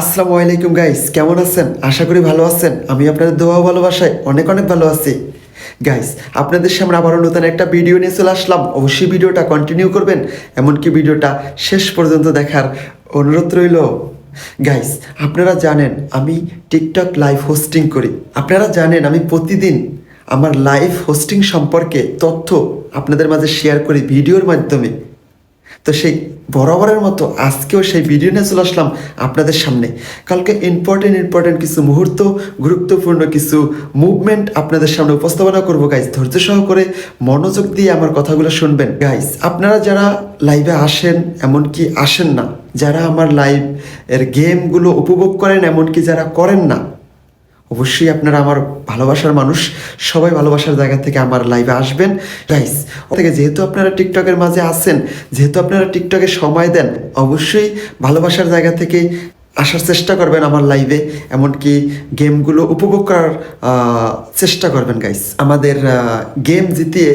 আসসালামু আলাইকুম গাইস কেমন আছেন? আশা করি ভালো আছেন। আমি আপনাদের দোয়া ভালোবাসায় অনেক অনেক ভালো আছি। গাইস আপনাদের সামনে আবারও নতুন একটা ভিডিও নিয়ে চলে আসলাম। অবশ্যই ভিডিওটা কন্টিনিউ করবেন, এমনকি ভিডিওটা শেষ পর্যন্ত দেখার অনুরোধ রইল। গাইস আপনারা জানেন, আমি টিকটক লাইভ হোস্টিং করি। আপনারা জানেন, আমি প্রতিদিন আমার লাইভ হোস্টিং সম্পর্কে তথ্য আপনাদের মাঝে শেয়ার করি ভিডিওর মাধ্যমে। তো সেই বরাবরের মতো আজকেও সেই ভিডিও নিয়ে চলে আসলাম আপনাদের সামনে। কালকে ইম্পর্টেন্ট ইম্পর্টেন্ট কিছু মুহূর্ত, গুরুত্বপূর্ণ কিছু মুভমেন্ট আপনাদের সামনে উপস্থাপনা করব। গাইজ ধৈর্য সহকারে মনোযোগ দিয়ে আমার কথাগুলো শুনবেন। গাইজ আপনারা যারা লাইভে আসেন, এমনকি আসেন না, যারা আমার লাইভ এর গেমগুলো উপভোগ করেন, এমনকি যারা করেন না অবশ্যই আপনারা আমার ভালোবাসার মানুষ। সবাই ভালোবাসার জায়গা থেকে আমার লাইভে আসবেন। গাইস থেকে যেহেতু আপনারা টিকটকের মাঝে আসেন যেহেতু আপনারা টিকটকে সময় দেন, অবশ্যই ভালোবাসার জায়গা থেকে আসার চেষ্টা করবেন আমার লাইভে এমনকি গেমগুলো উপভোগ করার চেষ্টা করবেন গাইস আমাদের গেম জিতিয়ে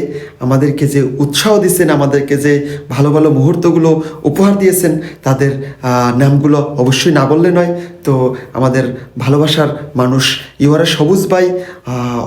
আমাদেরকে যে উৎসাহ দিয়েছেন আমাদেরকে যে ভালো ভালো মুহূর্তগুলো উপহার দিয়েছেন, তাদের নামগুলো অবশ্যই না বললে নয়। তো আমাদের ভালোবাসার মানুষ ইউআর সবুজ ভাই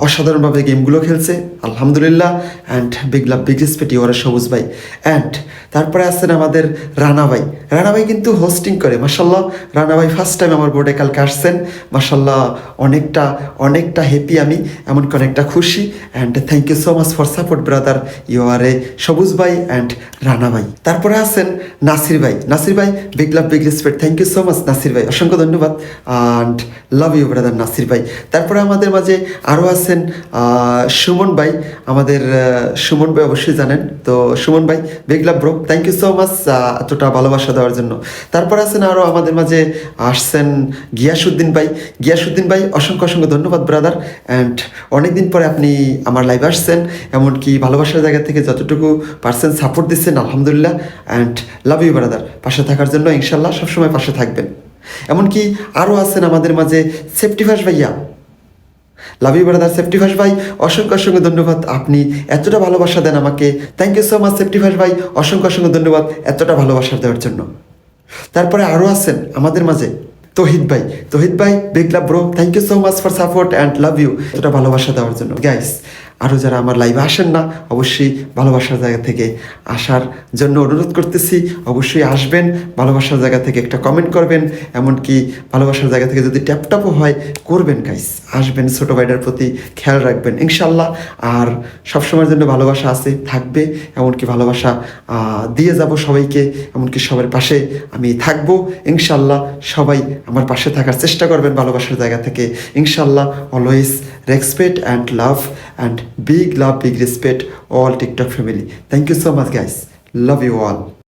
অসাধারণভাবে গেমগুলো খেলছে, আলহামদুলিল্লাহ and big love big respect your Sabuj ভাই। অ্যান্ড তারপরে আছেন আমাদের রানা ভাই। রানা ভাই কিন্তু হোস্টিং করে মাসাল্লাহ রানা ভাই ফার্স্ট টাইম আমার বোর্ডে কালকে আসছেন। মাসাল্লাহ অনেকটা অনেকটা হ্যাপি আমি, এমনকি অনেকটা খুশি। And thank you so much for support brother you are a Sabuj ভাই অ্যান্ড রানা ভাই। তারপরে আছেন নাসির ভাই। নাসির ভাই big love big respect thank you so much Nasir ভাই। অসংখ্য ধন্যবাদ। And love you brother Nasir ভাই। তারপরে আমাদের মাঝে আরও আছেন সুমন ভাই। আমাদের সুমন ভাই অবশ্যই জানেন। তো সুমন ভাই big love bro thank you so much এতটা ভালোবাসা দেওয়ার জন্য। তারপর আছেন আরও আমাদের মাঝে আসছেন গিয়াসুদ্দিন ভাই। গিয়াসুদ্দিন ভাই, অসংখ্য অসংখ্য ধন্যবাদ ব্রাদার অ্যান্ড অনেকদিন পরে আপনি আমার লাইভ আসছেন, এমনকি ভালোবাসার জায়গা থেকে যতটুকু পার্সেন সাপোর্ট দিচ্ছেন, আলহামদুলিল্লাহ অ্যান্ড লাভ ইউ ব্রাদার পাশে থাকার জন্য ইনশাল্লাহ সবসময় পাশে থাকবেন। এমনকি আরও আছেন আমাদের মাঝে সেফটি ফার্স্ট ভাইয়া। Love you brother safety first ভাই, অসংখ্য অসংখ্য ধন্যবাদ, আপনি এতটা ভালোবাসা দেন আমাকে। Thank you so much safety first ভাই, অসংখ্য অসংখ্য ধন্যবাদ, এতটা ভালোবাসা দেওয়ার জন্য। তারপরে আরও আছেন আমাদের মাঝে, তোহিদ ভাই। তোহিদ ভাই big love bro thank you so much for support and love you এতটা ভালোবাসা দেওয়ার জন্য। গাইস আরও যারা আমার লাইভে আসেন না, অবশ্যই ভালোবাসার জায়গা থেকে আসার জন্য অনুরোধ করতেছি। অবশ্যই আসবেন, ভালোবাসার জায়গা থেকে একটা কমেন্ট করবেন, এমনকি ভালোবাসার জায়গা থেকে যদি ট্যাপ ট্যাপও হয়, করবেন গাইস আসবেন, ছোটো ভাইটার প্রতি খেয়াল রাখবেন ইনশাল্লাহ আর সবসময়ের জন্য ভালোবাসা আছে, থাকবে। এমনকি ভালোবাসা দিয়ে যাব সবাইকে। এমনকি সবার পাশে আমি থাকব ইনশাল্লাহ সবাই আমার পাশে থাকার চেষ্টা করবেন ভালোবাসার জায়গা থেকে। ইনশাল্লাহ always respect and love and big love, big respect all TikTok family. Thank you so much guys. Love you all.